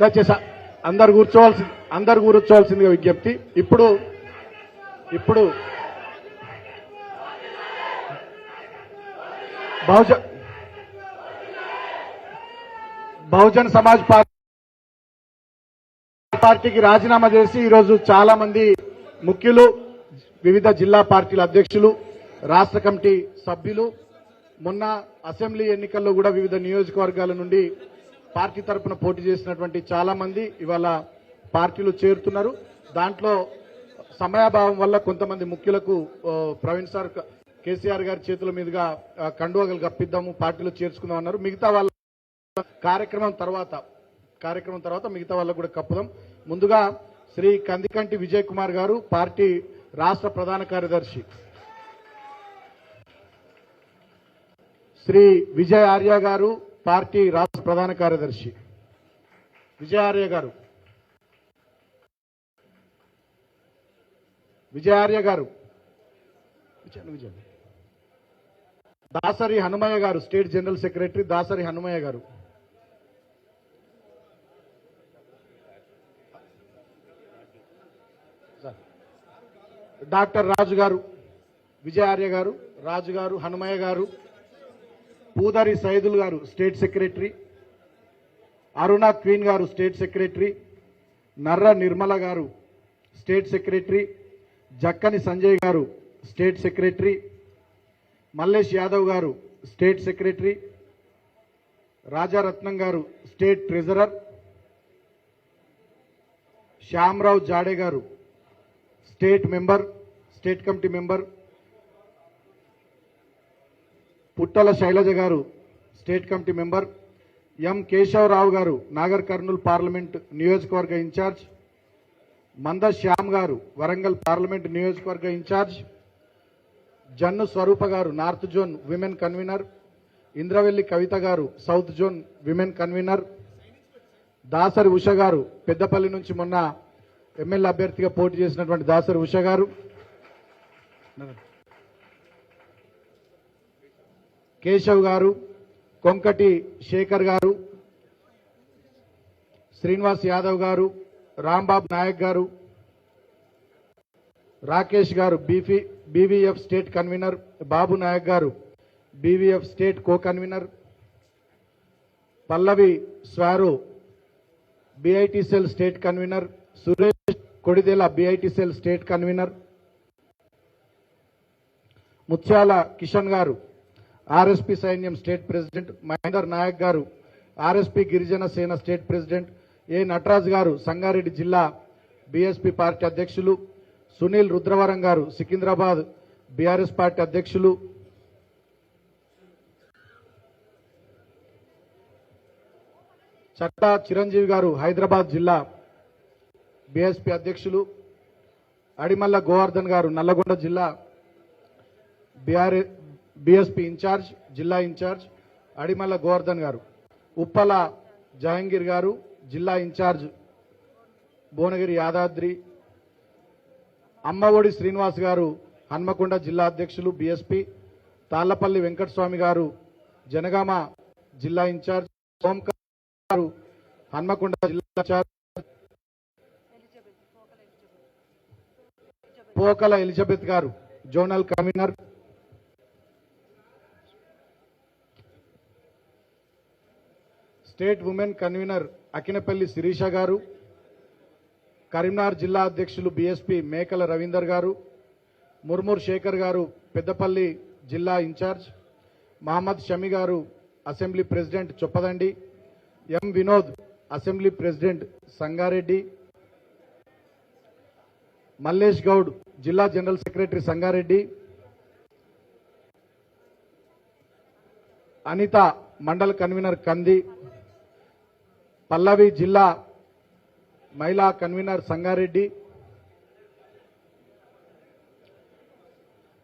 దయచేసి అందరు కూర్చోవాల్సి అందరు కూర్చోవాల్సిందిగా విజ్ఞప్తి. ఇప్పుడు ఇప్పుడు బహుజన్ బహుజన్ సమాజ్ పార్టీ పార్టీకి రాజీనామా చేసి ఈరోజు చాలా మంది ముఖ్యులు వివిధ జిల్లా పార్టీల అధ్యక్షులు రాష్ట్ర కమిటీ సభ్యులు మొన్న అసెంబ్లీ ఎన్నికల్లో కూడా వివిధ నియోజకవర్గాల నుండి పార్టీ తరపున పోటీ చేసినటువంటి చాలా మంది ఇవాళ పార్టీలు చేరుతున్నారు. దాంట్లో సమయాభావం వల్ల కొంతమంది ముఖ్యులకు ప్రవీణ్ సార్ కేసీఆర్ గారి చేతుల మీదుగా కండువగలు కప్పిద్దాము పార్టీలో చేర్చుకుందాం అన్నారు. మిగతా వాళ్ళ కార్యక్రమం తర్వాత కార్యక్రమం తర్వాత మిగతా వాళ్ళకు కూడా కప్పుదాం. ముందుగా శ్రీ కందికంటి విజయ్ కుమార్ గారు పార్టీ రాష్ట్ర ప్రధాన కార్యదర్శి. శ్రీ విజయ్ ఆర్య గారు పార్టీ రాష్ట్ర ప్రధాన కార్యదర్శి విజయార్య గారు. విజయార్య garu. Dasari Hanumayya garu state general secretary Dasari Hanumayya garu. Doctor Raju గారు విజయార్య గారు రాజు గారు Hanumayya garu. Pudari Saidul garu state secretary Aruna Queen garu state secretary Narra Nirmala garu state secretary Jakkani Sanjay గారు స్టేట్ సెక్రటరీ మల్లేష్ యాదవ్ గారు state secretary Rajaratnam గారు state treasurer Shyamarao Jade garu state member state committee member Puttala Shailaja garu state committee member M Keshavarao garu Nagar Kurnool parliament నియోజకవర్గ incharge Manda Shyam గారు Warangal parliament నియోజకవర్గ incharge Jannu Swarupa garu north zone women convener Indravelli Kavitha garu south zone women convener Dasari Usha garu Peddapalli నుంచి మొన్న MLA అభ్యర్థిగా పోటీ చేసినటువంటి దాసరి ఉష గారు. కేశవ్ గారు కొంకటి శేఖర్ గారు శ్రీనివాస్ యాదవ్ గారు రాంబాబు నాయక్ గారు రాకేష్ గారు బీఫీ BVF state convener Babu Nayak garu BVF state co convener Pallavi Swaru BITCL state convener Suresh Kodidela BITCL state convener Muthyala Kishan garu RSP సైన్యం state president Mahender Nayak garu RSP Girijana Sena state president A Nataraj garu Sangareddy జిల్లా BSP party అధ్యక్షులు సునీల్ రుద్రవరం గారు Secunderabad BRS party అధ్యక్షులు చట్టా చిరంజీవి గారు హైదరాబాద్ జిల్లా BSP అధ్యక్షులు అడిమల్ల గోవర్ధన్ గారు నల్లగొండ జిల్లా బీఆర్ బీఎస్పీ ఇన్ఛార్జ్ జిల్లా ఇన్ఛార్జ్ అడిమల్ల గోవర్ధన్ గారు ఉప్పల జహంగీర్ గారు జిల్లా ఇన్ఛార్జ్ భువనగిరి యాదాద్రి అమ్మఒడి శ్రీనివాస్ గారు హన్మకొండ జిల్లా అధ్యక్షులు బీఎస్పీ తాళ్ళపల్లి వెంకటస్వామి గారు జనగామ జిల్లా ఇన్ఛార్జ్ ఓంకార్ గారు హన్మకొండ జిల్లా incharge Pokala Elizabeth garu zonal commissioner state women convener Akinapalli Sirisha garu Karimnagar జిల్లా అధ్యక్షులు బీఎస్పీ మేకల రవీందర్ గారు ముర్మూర్ శేఖర్ గారు పెద్దపల్లి జిల్లా incharge Mohammed Shami garu assembly president Choppadandi M Vinod assembly president Sangareddy Mallesh Goud జిల్లా general secretary Sangareddy Anitha mandal convener Kandi Pallavi జిల్లా మహిళా convener Sangareddy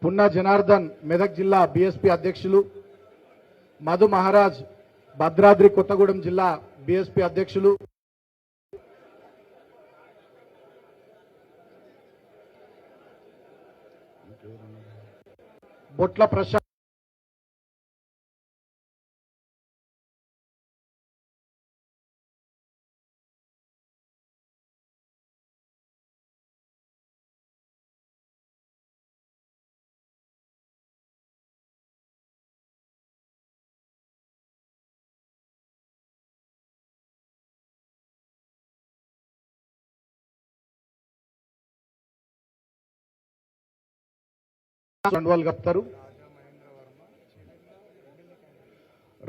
Punna Janardhan Medak జిల్లా బీఎస్పీ అధ్యక్షులు మధు మహారాజ్ భద్రాద్రి కొత్తగూడెం జిల్లా బీఎస్పీ అధ్యక్షులు బొట్ల ప్రశాంత్ కండువాలు కప్తారు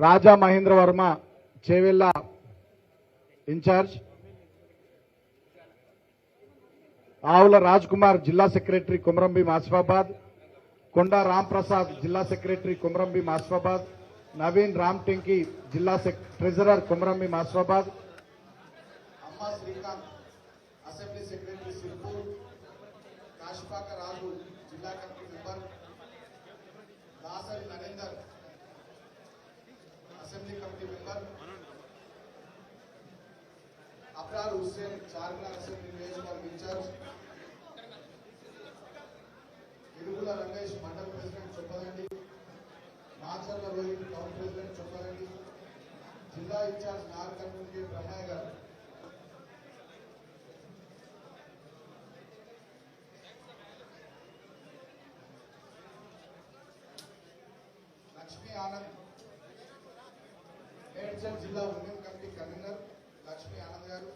రాజా మహేంద్ర వర్మ చేవెళ్ళ ఇన్ఛార్జ్. ఆవుల రాజ్ కుమార్ జిల్లా సెక్రటరీ కుమరంభీం ఆసిఫాబాద్ కొండా రాంప్రసాద్ జిల్లా సెక్రటరీ కుమరంభీం ఆసిఫాబాద్ నవీన్ రామ్ టెంకి జిల్లా ట్రెజరర్ కుమరంభీం ఆసిఫాబాద్ అమ్మ శ్రీకాంత్ అసెంబ్లీ సెక్రటరీ సిర్పూర్. కాశిపాక రాజు జిల్లా committee member Dasari Narender assembly committee member Abrar Hussain Charminar assembly నియోజకవర్గ ఇన్ఛార్జ్ ఇరుగుల రంగేష్ మండల president Choppadandi Macharla Rohith town president Choppadandi జిల్లా ఇన్ఛార్జ్ నార్ కమ్యూనిటీ బ్రహ్మయ్య గారు ఆనంద్. మేడ్చల్ జిల్లా ఉద్యమ కమిటీ కన్వీనర్ లక్ష్మీ ఆనంద్ గారు.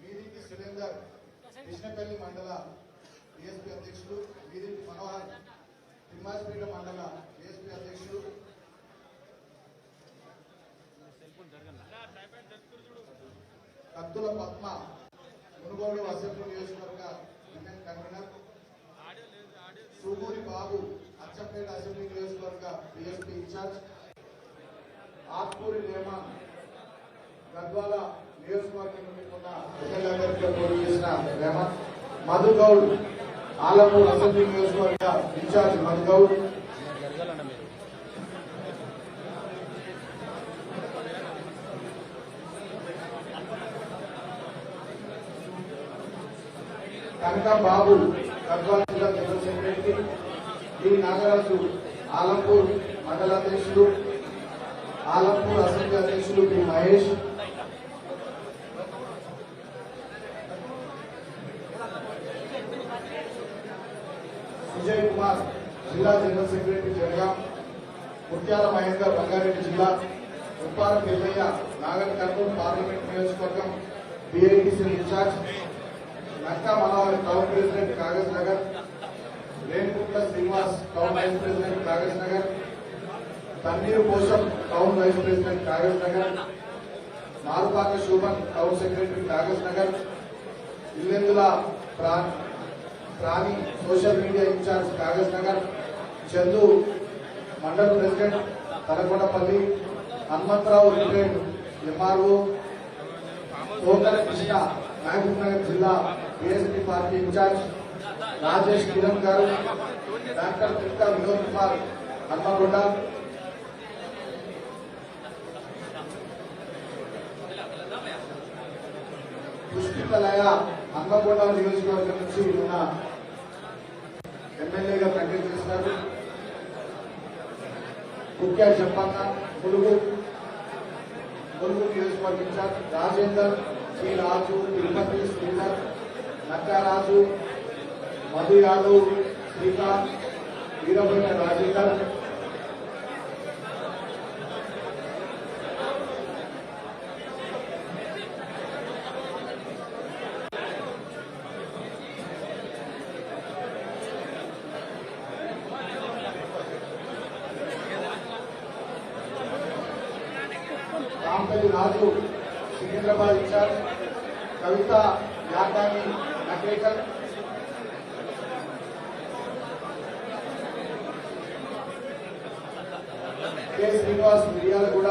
మీదికి సురేందర్ కృష్ణపల్లి మండల డిఎస్పీ అధ్యక్షులు మీదికి మనోహర్ తిమ్మాజపేట మండల డిఎస్పీ అధ్యక్షులు. కత్తుల పద్మ మునుగోడు అసెంబ్లీ నియోజకవర్గ కన్వీనర్. సూగూరి బాబు అచ్చంపేట అసెంబ్లీ నియోజకవర్గ బిఎస్పీ ఇన్ఛార్జ్ ఆత్మూరి లేమాన్ గద్వాల నియోజకవర్గం నుండి ఉన్న ఎమ్మెల్యేగా పోటీ చేసిన రేమన్ మధు గౌడ్ ఆలమూరు అసెంబ్లీ నియోజకవర్గ ఇన్ఛార్జ్ మధు గౌడ్. కనక బాబు గద్వాల డి నాగరాజు ఆలంపూర్ మండల అధ్యక్షులు ఆలంపూర్ అసెంబ్లీ అధ్యక్షులు పి మహేష్. సుజయ్ కుమార్ జిల్లా జనరల్ సెక్రటరీ జనగాం. ముత్యాల మహేందర్ రంగారెడ్డి జిల్లా. ఉప్పార పెద్దయ్య నాగర్ కర్నూలు పార్లమెంట్ నియోజకవర్గం BITC incharge. Nakka Manohar town president Kagaz Nagar. Renukuntla Srinivas town vice president Kagaz Nagar Tanneeru కోసం town vice president Kagaz Nagar Marupaka Shobhan town secretary Kagaz Nagar Illendula Prani social media incharge Kagaz Nagar Chandu mandal president Talakondapalli Hanumantharao retired MRO Tokala Krishna Mahabub Nagar జిల్లా BSP party incharge Rajesh Kiran garu doctor Tikka Vinod Kumar Hanamkonda. పుష్పితలయ Hanamkonda నియోజకవర్గం నుంచి ఉన్న ఎమ్మెల్యేగా contest చేస్తున్నారు ముఖ్య చెప్పన్న ములుగు ములుగు నియోజకవర్గం incharge Rajender Sri Raju Tirupati Sridhar Nakkaraju Madhu Yadav Srikanth Veerabhaina Rajender Rampalli Raju Secunderabad incharge Kavitha Yadani Nakrekal K Srinivas Miryalaguda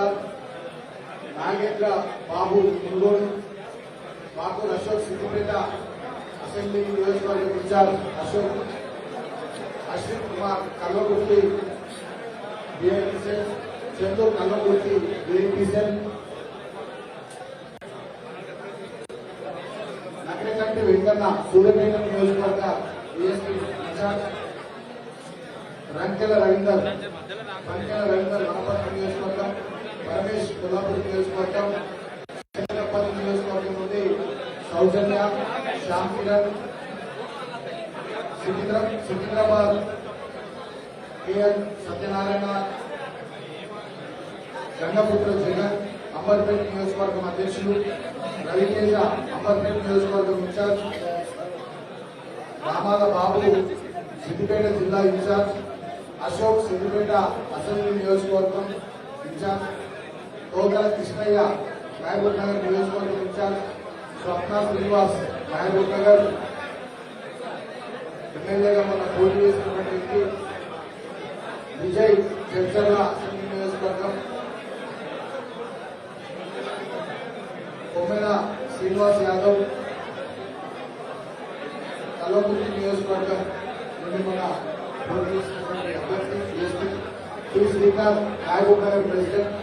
Nagendra Babu Munugode Makur Ashok Siddipet assembly నియోజకవర్గం incharge Ashok Ashwin Kumar Kallagurthi బిఎన్పిసెల్ Chandur Kallagurthi బిఎన్పిసెల్ Nagarakanti Venkanna Suryapet నియోజకవర్గ BSP incharge Rankela Ravinder Rankela Ravinder Wanaparthy నియోజకవర్గం పరమేష్ కొల్లాపూర్ నియోజకవర్గం చంద్రపల్లి నియోజకవర్గం నుండి సౌజన్య శ్యామ్ కిరణ్ సికింద్రా Secunderabad KL Satyanarayana Gangaputra Jagan Amberpet నియోజకవర్గం అధ్యక్షులు రవితేజ అంబర్పేట్ నియోజకవర్గం ఇన్ఛార్జ్ రామాల బాబు సిద్దిపేట జిల్లా ఇన్ఛార్జ్ అశోక్ సిద్దిపేట అసెంబ్లీ నియోజకవర్గం ఇన్ఛార్జ్ తోకల కృష్ణయ్య మహబూబ్ నగర్ నియోజకవర్గం ఇన్ఛార్జ్ స్వప్న శ్రీనివాస్ మహబూబ్ గారు ఎమ్మెల్యేగా మన పోటీ చేసినటువంటి వ్యక్తి విజయ్ చర్చల అసెంబ్లీ నియోజకవర్గం కొమ్మెల శ్రీనివాస్ యాదవ్ కల్వకుర్తి నియోజకవర్గం నుండి మన పోటీ చేసినటువంటి అభ్యర్థి SP T Srikanth Mahabub Nagar president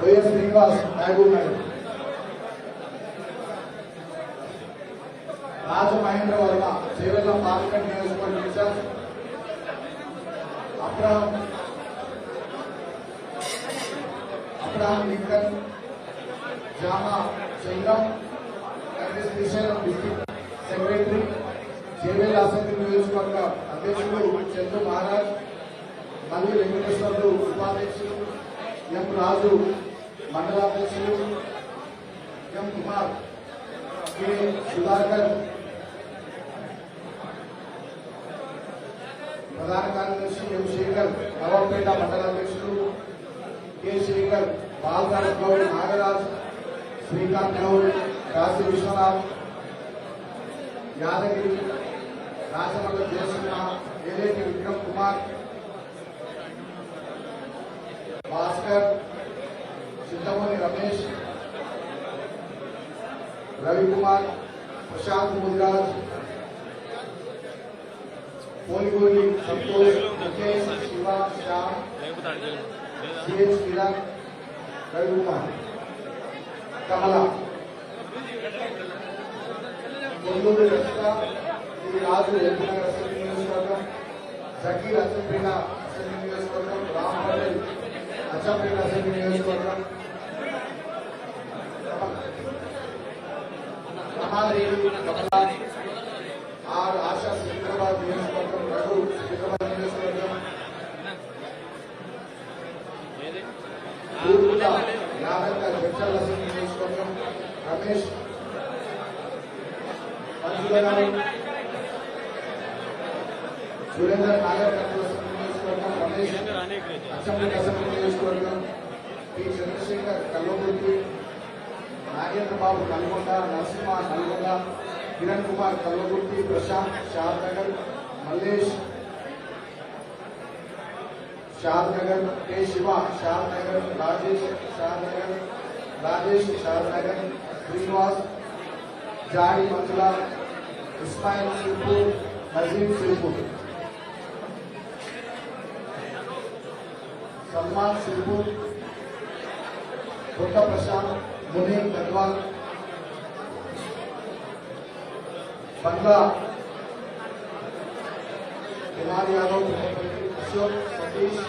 YS Srinivas Mahabub Nagar Rajamahendra Varma Chevella parliament నియోజకవర్గం incharge Abraham Abraham Lincoln Jama Chandram Srisailam district secretary Chevella assembly నియోజకవర్గ అధ్యక్షుడు చంద్రు మహారాజ్ మల్లి వెంకటేశ్వర్లు ఉపాధ్యక్షులు ఎం రాజు మండలాధ్యక్షులు ఎం కుమార్ శ్రీ సుధాకర్ ప్రధాన కార్యదర్శి M Shekar Nawabpet మండలాధ్యక్షులు K Shekar Balaraj Goud Nagaraj Srikanth Goud Kashi Vishwanath Yadagiri Rajamalla Jayasimha Eleti Vikram Kumar Bhaskar Chintamani Ramesh Ravikumar Prashanth Mudiraj Poligoli Santosh Mukesh Shiva Shyam CH Kiran Ravikumar Kamala Kolluru Rakshitha Sri Raju LB Nagar assembly నియోజకవర్గం Zakir Achampet assembly నియోజకవర్గం Ram Patel Achampet assembly నియోజకవర్గం Mahadevi Kamala R Asha Secunderabad నియోజకవర్గం రఘు సికింద్రాబాద్ నియోజకవర్గం తూర్పుల యాదక్క జడ్చల్ assembly నియోజకవర్గం రమేష్ మంజుల గారు Surender Nagar Kurnool assembly నియోజకవర్గం Ramesh assembly assembly నియోజకవర్గం P Chandrasekhar Kalwakurthy Nagendra Babu Nalgonda Narasimha Nalgonda Kiran Kumar Kalwakurthy Prashanth షాద్ నగర్ మల్లేష్ షాద్ Nagar K Shiva షాద్ నగర్ రాజేష్ షాద్ నగర్ రాజేష్ షాద్ నగర్ శ్రీనివాస్ జాడి మంజుల ఇస్మాయిల్ సిర్పూర్ నజీం సిర్పూర్ సల్మాన్ సిర్పూర్ కొత్త ప్రశాంత్ ముని గద్వాల్ బంగ్లా కుమార్ యాదవ్ అశోక్ సతీష్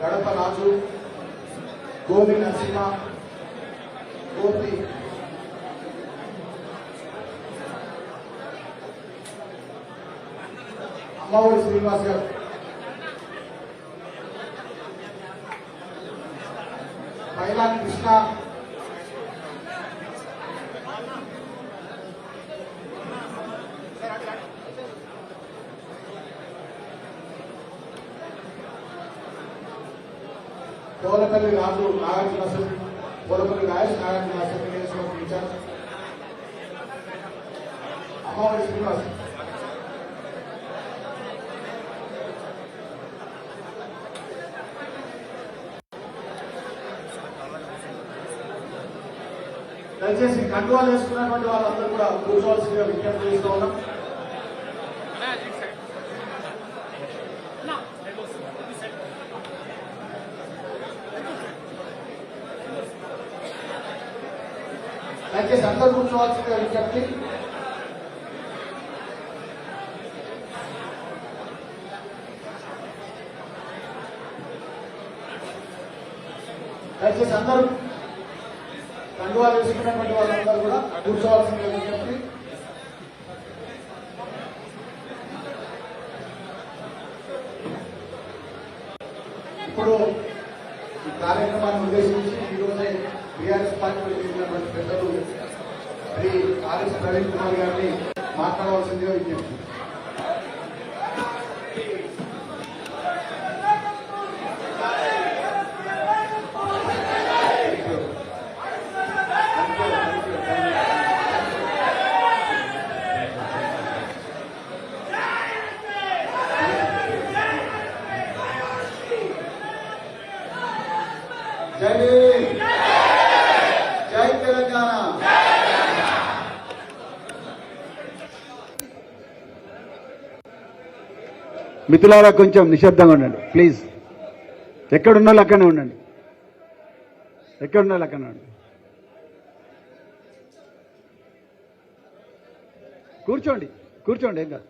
గడప రాజు గోపి నరసింహ గోపి అమ్మఒడి శ్రీనివాస్ గారు పైలాన్ కృష్ణ పోలపల్లి రాజు నాగార్జున అసెంబ్లీ పోలపల్లి రాజేష్ నాగార్జున అసెంబ్లీ నియోజకవర్గం ఇన్ఛార్జ్ అమ్మఒడి శ్రీనివాస్ దయచేసి కండువాలు వేసుకున్నటువంటి వాళ్ళందరూ కూడా కూర్చోవాల్సిందిగా విజ్ఞప్తి చేస్తూ ఉన్నాం. దయచేసి అందరూ కూర్చోవాల్సిందిగా విజ్ఞప్తి. దయచేసి అందరూ ఉద్యోగాలు వేసుకున్నటువంటి వాళ్ళందరూ కూడా కూర్చోవాల్సిందిగా విజ్ఞప్తి. ఇప్పుడు ఈ కార్యక్రమాన్ని ఉద్దేశించి ఈరోజే బీఆర్ఎస్ పార్టీలో చేసినటువంటి పెద్దలు శ్రీ ఆర్ఎస్ ప్రవీణ్ కుమార్ గారిని మాట్లాడవలసిందిగా విజ్ఞప్తి జై భీమ్. జై తెలంగాణ మిత్రులారా కొంచెం నిశ్శబ్దంగా ఉండండి. ప్లీజ్ ఎక్కడున్న వాళ్ళు అక్కడనే ఉండండి. ఎక్కడున్న వాళ్ళు అక్కడనే ఉండండి. కూర్చోండి. కూర్చోండి ఏం కాదు.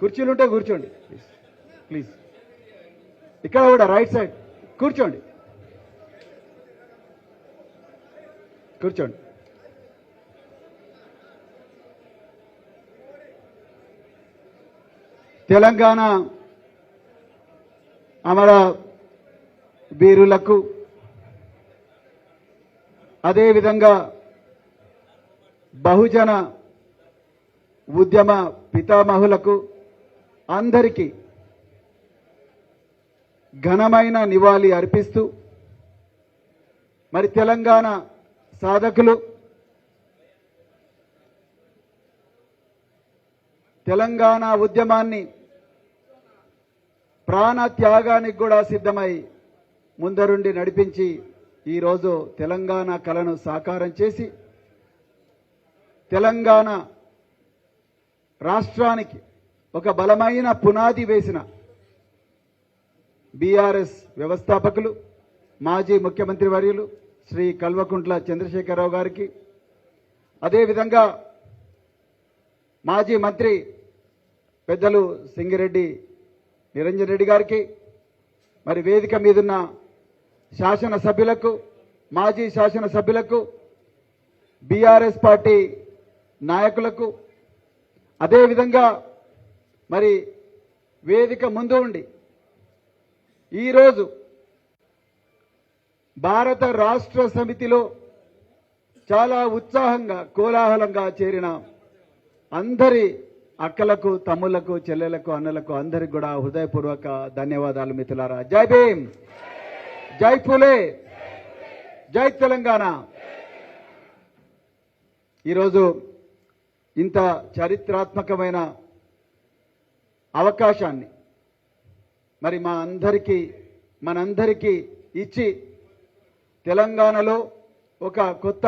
కుర్చీలు ఉంటే కూర్చోండి. ప్లీజ్ ప్లీజ్ ఇక్కడ కూడా రైట్ సైడ్ కూర్చోండి. కూర్చోండి. తెలంగాణ అమర వీరులకు అదేవిధంగా బహుజన ఉద్యమ పితామహులకు అందరికీ ఘనమైన నివాళి అర్పిస్తూ మరి తెలంగాణ సాధకులు తెలంగాణ ఉద్యమాన్ని ప్రాణ త్యాగానికి కూడా సిద్ధమై ముందరుండి నడిపించి ఈరోజు తెలంగాణ కళను సాకారం చేసి తెలంగాణ రాష్ట్రానికి ఒక బలమైన పునాది వేసిన బీఆర్ఎస్ వ్యవస్థాపకులు మాజీ ముఖ్యమంత్రి వర్యులు శ్రీ కల్వకుంట్ల చంద్రశేఖరరావు గారికి అదేవిధంగా మాజీ మంత్రి పెద్దలు సింగిరెడ్డి నిరంజన్ రెడ్డి గారికి మరి వేదిక మీదున్న శాసనసభ్యులకు మాజీ శాసనసభ్యులకు బీఆర్ఎస్ పార్టీ నాయకులకు అదేవిధంగా మరి వేదిక ముందు ఉండి ఈరోజు భారత రాష్ట్ర సమితిలో చాలా ఉత్సాహంగా కోలాహలంగా చేరిన అందరి అక్కలకు తమ్ములకు చెల్లెలకు అన్నలకు అందరికి కూడా హృదయపూర్వక ధన్యవాదాలు మిత్రులారా. జై భీమ్! జై పులే! జై తెలంగాణ! ఈరోజు ఇంత చరిత్రాత్మకమైన అవకాశాన్ని మరి మా అందరికీ మనందరికీ ఇచ్చి తెలంగాణలో ఒక కొత్త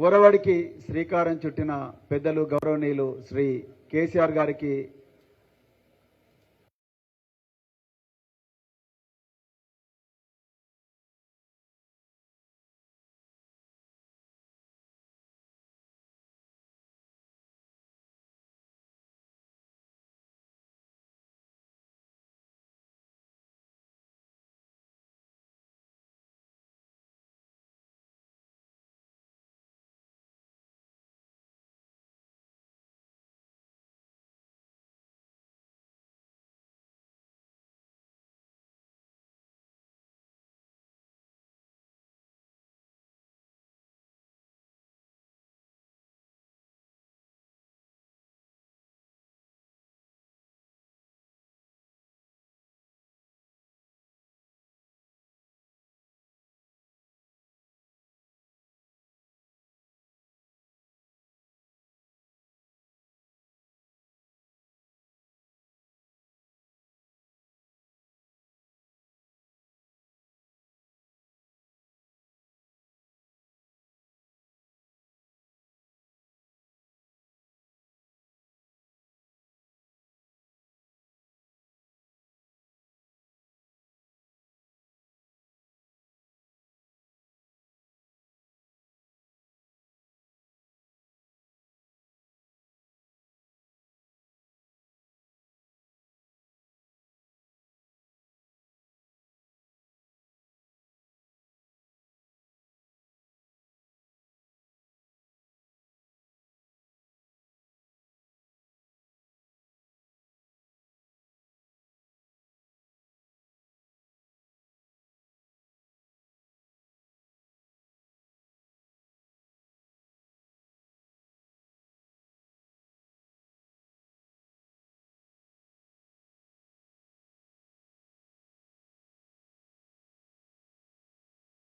ఒరవడికి శ్రీకారం చుట్టిన పెద్దలు గౌరవనీయులు శ్రీ కేసీఆర్ గారికి